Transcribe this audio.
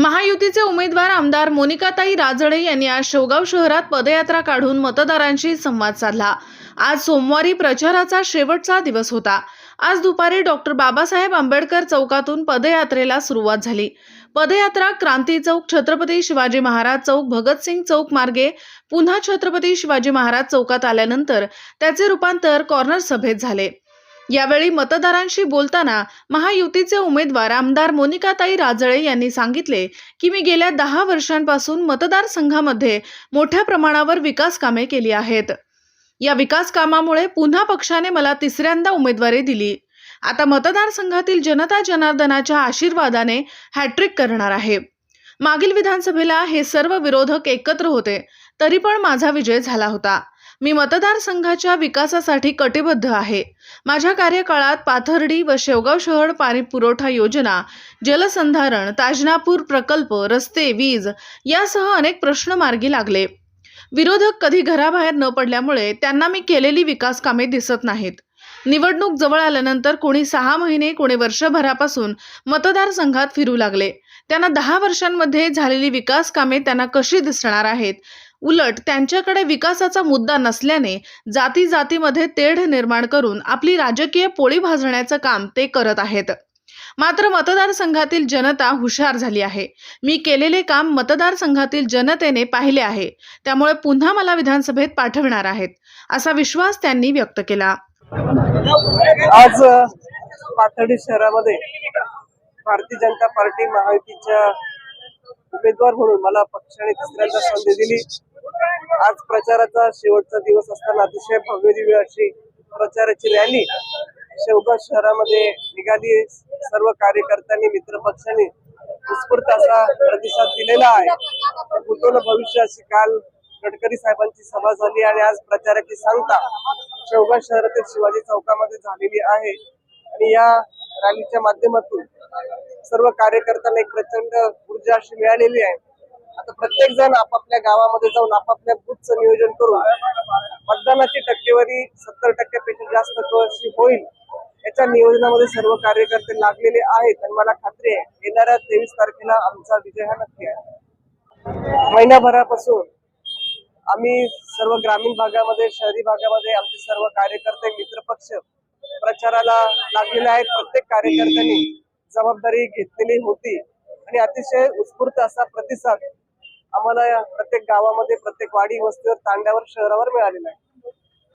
महायुतीचे उमेदवार आमदार मोनिकाताई राजळे यांनी आज शेवगाव शहरात पदयात्रा काढून मतदारांशी संवाद साधला. आज सोमवारी प्रचाराचा शेवटचा दिवस होता. आज दुपारी डॉक्टर बाबासाहेब आंबेडकर चौकातून पदयात्रेला सुरुवात झाली. पदयात्रा क्रांती चौक छत्रपती शिवाजी महाराज चौक भगतसिंग चौक मार्गे पुन्हा छत्रपती शिवाजी महाराज चौकात आल्यानंतर त्याचे रूपांतर कॉर्नर सभेत झाले. यावेळी मतदारांशी बोलताना महायुतीचे उमेदवार आमदार मोनिकाताई राजळे यांनी सांगितले की मी गेल्या दहा वर्षांपासून मतदारसंघामध्ये मोठ्या प्रमाणावर विकास कामे केली आहेत. या विकास कामामुळे पुन्हा पक्षाने मला तिसऱ्यांदा उमेदवारी दिली. आता मतदारसंघातील जनता जनार्दनाच्या आशीर्वादाने हॅट्रिक करणार आहे. मागील विधानसभेला हे सर्व विरोधक एकत्र होते तरी पण माझा विजय झाला होता. मी मतदारसंघाच्या विकासासाठी कटिबद्ध आहे. माझ्या कार्यकाळात पाथर्डी व शेवगाव शहर पाणी पुरवठा योजना जलसंधारण ताजनापूर प्रकल्प रस्ते वीज यासह अनेक प्रश्न मार्गी लागले. विरोधक कधी घराबाहेर न पडल्यामुळे त्यांना मी केलेली विकास कामे दिसत नाहीत. निवडणूक जवळ आल्यानंतर कोणी सहा महिने कोणी वर्षभरापासून मतदारसंघात फिरू लागले. त्यांना दहा वर्षांमध्ये झालेली विकास कामे त्यांना कशी दिसणार आहेत उलट त्यांच्याकडे विकासाचा मुद्दा नसल्याने जाती जातीमध्ये तेढ निर्माण करून आपली राजकीय पोळी भाजण्याचं काम ते करत आहेत. मात्र मतदारसंघातील जनता हुशार झाली आहे. मी केलेले काम मतदारसंघातील जनतेने पाहिले आहे. त्यामुळे पुन्हा मला विधानसभेत पाठविणार आहेत असा विश्वास त्यांनी व्यक्त केला. आज पाथर्डी शहरामध्ये भारतीय जनता पार्टी महायुतीच्या उमेदवार म्हणून मला पक्षाने तिसऱ्यांदा संधी दिली. आज प्रचाराचा शेवटचा दिवस असताना अतिशय भव्य दिव्य अशी प्रचाराची रॅली शेवगाव शहरामध्ये निघाली. सर्व कार्यकर्त्यांनी मित्र पक्षांनी उत्स्फूर्त असा प्रतिसाद दिलेला आहे. उज्ज्वल भविष्य अशी काल गडकरी साहेबांची सभा झाली आणि आज प्रचाराची सांगता शेवगाव शहरातील शिवाजी चौकामध्ये झालेली आहे. आणि या रॅलीच्या माध्यमातून सर्व कार्यकर्त्यांना एक प्रचंड ऊर्जा अशी मिळालेली आहे. आता प्रत्येक जण आपापल्या गावामध्ये जाऊन आपापल्या बूथचं नियोजन करून मतदानाची टक्केवारी सत्तर टक्क्यापेक्षा जास्त कशी होईल याच्या नियोजनामध्ये सर्व कार्यकर्ते लागलेले आहेत. आणि मला खात्री आहे येणाऱ्या तेवीस तारखेला आमचा विजय हा नक्की आहे. महिनाभरापासून आम्ही सर्व ग्रामीण भागामध्ये शहरी भागामध्ये आमचे सर्व कार्यकर्ते मित्रपक्ष प्रचाराला लागलेले आहेत. प्रत्येक कार्यकर्त्यांनी जबाबदारी घेतलेली होती. आणि अतिशय उत्स्फूर्त असा प्रतिसाद आम्हाला प्रत्येक गावामध्ये प्रत्येक वाडी वस्तीवर तांड्यावर शहरावर मिळालेला आहे.